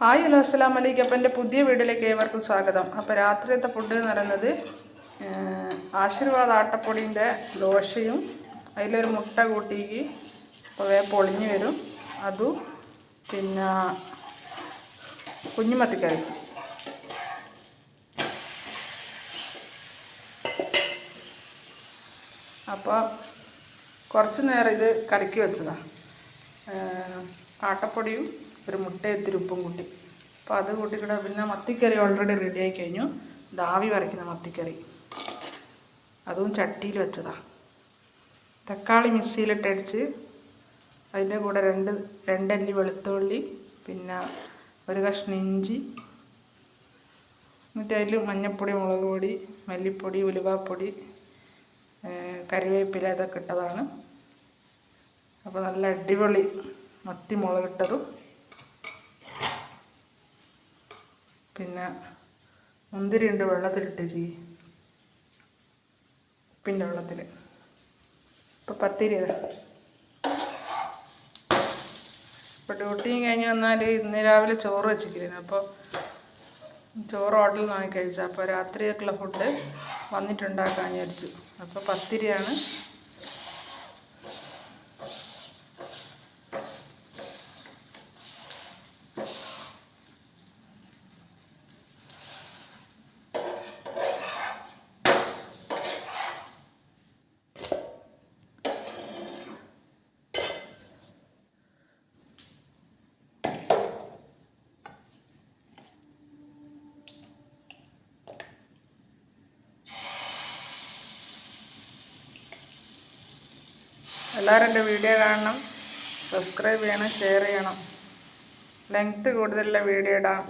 Hi hello അസ്സാം വലൈക്കും അപ്പം എന്റെ പുതിയ വീട്ടിലേക്ക് ഏവർക്കും സ്വാഗതം. അപ്പോൾ രാത്രിയത്തെ ഫുഡ് എന്ന് പറയുന്നത് ആശീർവാദ് ആട്ടപ്പൊടിന്റെ ദോശയും അതിലൊരു മുട്ട കൂട്ടിക്ക് പൊളിഞ്ഞു പൊളിഞ്ഞ് വരും. അതും പിന്നെ കുഞ്ഞുമത്തിക്കറി. അപ്പോൾ കുറച്ച് നേരം ഇത് കലക്കി വെച്ചതാണ് ആട്ടപ്പൊടിയും ഒരു മുട്ട ഇത്തിരി ഉപ്പും കൂട്ടി. അപ്പോൾ അത് കൂട്ടിക്കൂടെ പിന്നെ മത്തിക്കറി ഓൾറെഡി റെഡി ആയി കഴിഞ്ഞു. ദാവി വരയ്ക്കുന്ന മത്തിക്കറി. അതും ചട്ടിയിൽ വെച്ചതാണ് തക്കാളി മിക്സിയിലിട്ടടിച്ച് അതിന്റെ കൂടെ രണ്ട് രണ്ടല്ലി വെളുത്തുള്ളി പിന്നെ ഒരു കഷ്ണം ഇഞ്ചി എന്നിട്ട് അതിൽ മഞ്ഞൾപ്പൊടി മുളക് പൊടി മല്ലിപ്പൊടി ഉലുവാപ്പൊടി കറിവേപ്പില ഇതൊക്കെ ഇട്ടതാണ്. അപ്പോൾ നല്ല അടിപൊളി മത്തി മുളകിട്ടതും. പിന്നെ മുന്തിരി ഉണ്ട് വെള്ളത്തിലിട്ട് ചെയ് ഉപ്പിന്റെ വെള്ളത്തിൽ ഇപ്പോൾ പത്തിരി ഇതാ ഇപ്പോൾ ഡ്യൂട്ടിയും കഴിഞ്ഞ് വന്നാൽ ഇന്ന് രാവിലെ ചോറ് വെച്ചിരിക്കുന്നു. അപ്പോൾ ചോറ് ഹോട്ടലിൽ നിന്ന് വാങ്ങി കഴിച്ചു. അപ്പോൾ രാത്രിയൊക്കെയുള്ള ഫുഡ് വന്നിട്ടുണ്ടാക്കാൻ വിചാരിച്ചു. അപ്പോൾ പത്തിരിയാണ് എല്ലാവരും എന്റെ വീഡിയോ കാണണം സബ്സ്ക്രൈബ് ചെയ്യണം ഷെയർ ചെയ്യണം. ലെങ്ത്ത് കൂടുതലുള്ള വീഡിയോ ഇടാൻ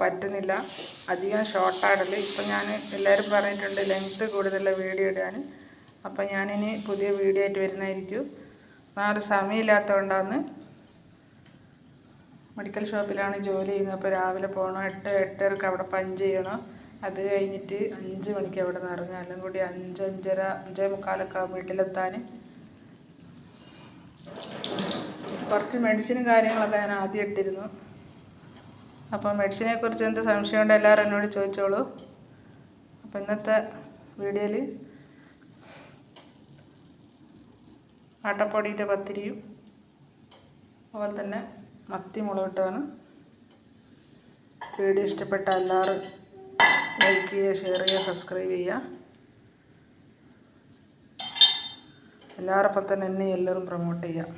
പറ്റുന്നില്ല. അധികം ഷോർട്ടായിടൽ ഇപ്പം ഞാൻ എല്ലാവരും പറഞ്ഞിട്ടുണ്ട് ലെങ്ത്ത് കൂടുതലുള്ള വീഡിയോ ഇടാൻ. അപ്പം ഞാനിനി പുതിയ വീഡിയോ ആയിട്ട് വരുന്നതായിരിക്കും. നാളെ സമയമില്ലാത്തതുകൊണ്ടാണ് മെഡിക്കൽ ഷോപ്പിലാണ് ജോലി ചെയ്യുന്നത്. അപ്പോൾ രാവിലെ പോകണം. എട്ട് എട്ടരക്ക് അവിടെ പഞ്ച് ചെയ്യണം. അത് കഴിഞ്ഞിട്ട് അഞ്ച് മണിക്ക് അവിടെ നിന്ന് ഇറങ്ങുക. അല്ലെങ്കിൽ കൂടി അഞ്ച് അഞ്ചേ മുക്കാലൊക്കെ വീട്ടിലെത്താൻ. കുറച്ച് മെഡിസിനും കാര്യങ്ങളൊക്കെ ഞാൻ ആദ്യം ഇട്ടിരുന്നു അപ്പോൾ മെഡിസിനെ കുറിച്ച് എന്ത് സംശയമുണ്ട് എല്ലാവരും എന്നോട് ചോദിച്ചോളൂ. അപ്പോൾ ഇന്നത്തെ വീഡിയോയിൽ ആട്ടപ്പൊടിയുടെ പത്തിരിയും അതുപോലെ തന്നെ മത്തി മുളകിട്ടാണ് വീഡിയോ ഇഷ്ടപ്പെട്ട എല്ലാവരും ലൈക്ക് ചെയ്യുക ഷെയർ ചെയ്യുക സബ്സ്ക്രൈബ് ചെയ്യുക. എല്ലാവരൊപ്പം തന്നെ എന്നെ എല്ലാവരും പ്രൊമോട്ട് ചെയ്യുക.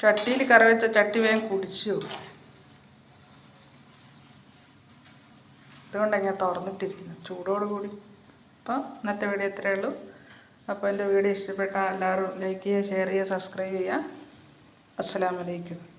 ചട്ടിയിൽ കറി വെച്ച ചട്ടി വേഗം കുടിച്ചു? അതുകൊണ്ടാണ് ഞാൻ തുറന്നിട്ടിരിക്കുന്നത് ചൂടോട് കൂടി അപ്പോൾ ഇന്നത്തെ വീഡിയോ ഇത്രയേ ഉള്ളൂ. അപ്പോൾ എന്റെ വീഡിയോ ഇഷ്ടപ്പെട്ട എല്ലാവരും ലൈക്ക് ചെയ്യുക ഷെയർ ചെയ്യുക സബ്സ്ക്രൈബ് ചെയ്യുക. അസ്സലാമലൈക്കും